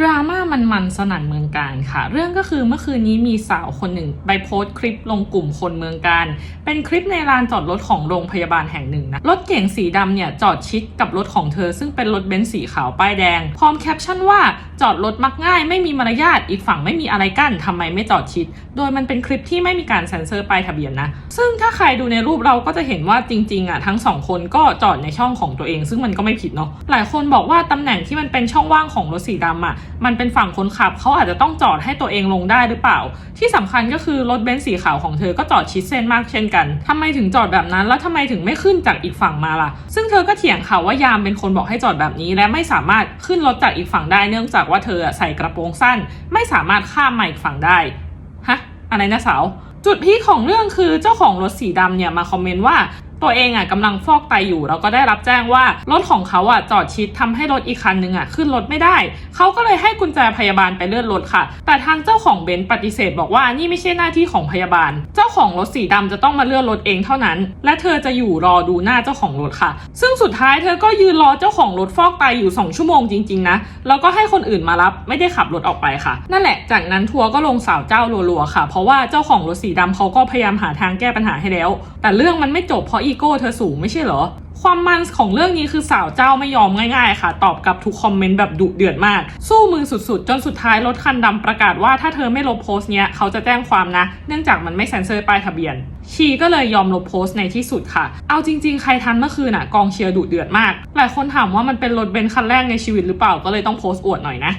ดราม่ามันมันสนั่นเมืองการค่ะ เรื่องก็คือเมื่อคืนนี้มีสาวคนหนึ่งไปโพสต์คลิปลงกลุ่มคนเมืองการ เป็นคลิปในลานจอดรถของโรงพยาบาลแห่งหนึ่งนะรถเก๋งสีดำเนี่ยจอดชิดกับรถของเธอ ซึ่งเป็นรถเบนซ์สีขาวป้ายแดง พร้อมแคปชั่นว่าจอดรถมักง่าย ไม่มีมารยาทอีกฝั่งไม่มีอะไรกั้นทำไมไม่จอดชิด โดยมันเป็นคลิปที่ไม่มีการเซ็นเซอร์ป้ายทะเบียนนะซึ่งถ้าใครดูในรูปเราก็จะเห็นว่าจริงๆอะทั้งสองคนก็จอดในช่องของตัวเอง ซึ่งมันก็ไม่ผิดเนาะหลายคนบอกว่าตำแหน่งที่มันเป็นช่องว่างของรถสีดำอะมันเป็นฝั่งคนขับเขาอาจจะต้องจอดให้ตัวเองลงได้หรือเปล่า ที่สำคัญก็คือรถเบนซ์สีขาวของเธอก็จอดชิดเส้นมากเช่นกันทำไมถึงจอดแบบนั้น แล้วทำไมถึงไม่ขึ้นจากอีกฝั่งมาล่ะ ซึ่งเธอก็เถียงค่ะว่ายามเป็นคนบอกให้จอดแบบนี้ และไม่สามารถขึ้นรถจากอีกฝั่งได้เนื่องจากว่าเธอใส่กระโปรงสั้น ไม่สามารถข้ามมาอีกฝั่งได้ฮะอะไรนะสาวจุดพีคของเรื่องคือเจ้าของรถสีดำเนี่ยมาคอมเมนต์ว่า ตัวเองอะกำลังฟอกไตอยู่แล้วก็ได้รับแจ้งว่ารถของเขาอะจอดชิดทำให้รถอีกคันนึงอะขึ้นรถไม่ได้ เขาก็เลยให้กุญแจพยาบาลไปเลื่อนรถค่ะ แต่ทางเจ้าของเบนซ์ปฏิเสธบอกว่านี่ไม่ใช่หน้าที่ของพยาบาล เจ้าของรถสีดำจะต้องมาเลื่อนรถเองเท่านั้น และเธอจะอยู่รอดูหน้าเจ้าของรถค่ะ ซึ่งสุดท้ายเธอก็ยืนรอเจ้าของรถฟอกไตอยู่ 2 ชั่วโมงจริง ๆ นะ แล้วก็ให้คนอื่นมารับไม่ได้ขับรถออกไปค่ะ นั่นแหละ จากนั้นทัวร์ก็ลงสาวเจ้ารัวๆค่ะ เพราะว่าเจ้าของรถสีดำเขาก็พยายามหาทางแก้ปัญหาให้แล้ว แต่เรื่องมันไม่จบเพราะอีโก้เธอสูงไม่ใช่เหรอ ความมันของเรื่องนี้คือสาวเจ้าไม่ยอมง่ายๆ ค่ะ ตอบกลับทุกคอมเมนต์แบบดุเดือดมาก สู้มือสุดๆ จนสุดท้ายรถคันดำประกาศว่าถ้าเธอไม่ลบโพสต์เนี้ยเขาจะแจ้งความนะ เนื่องจากมันไม่เซ็นเซอร์ป้ายทะเบียนชีก็เลยยอมลบโพสต์ในที่สุดค่ะ เอาจริงๆ ใครทันเมื่อคืนอะกองเชียร์ดุเดือดมาก หลายคนถามว่ามันเป็นรถเบนซ์คันแรกในชีวิตหรือเปล่าก็เลยต้องโพสต์อวดหน่อยนะ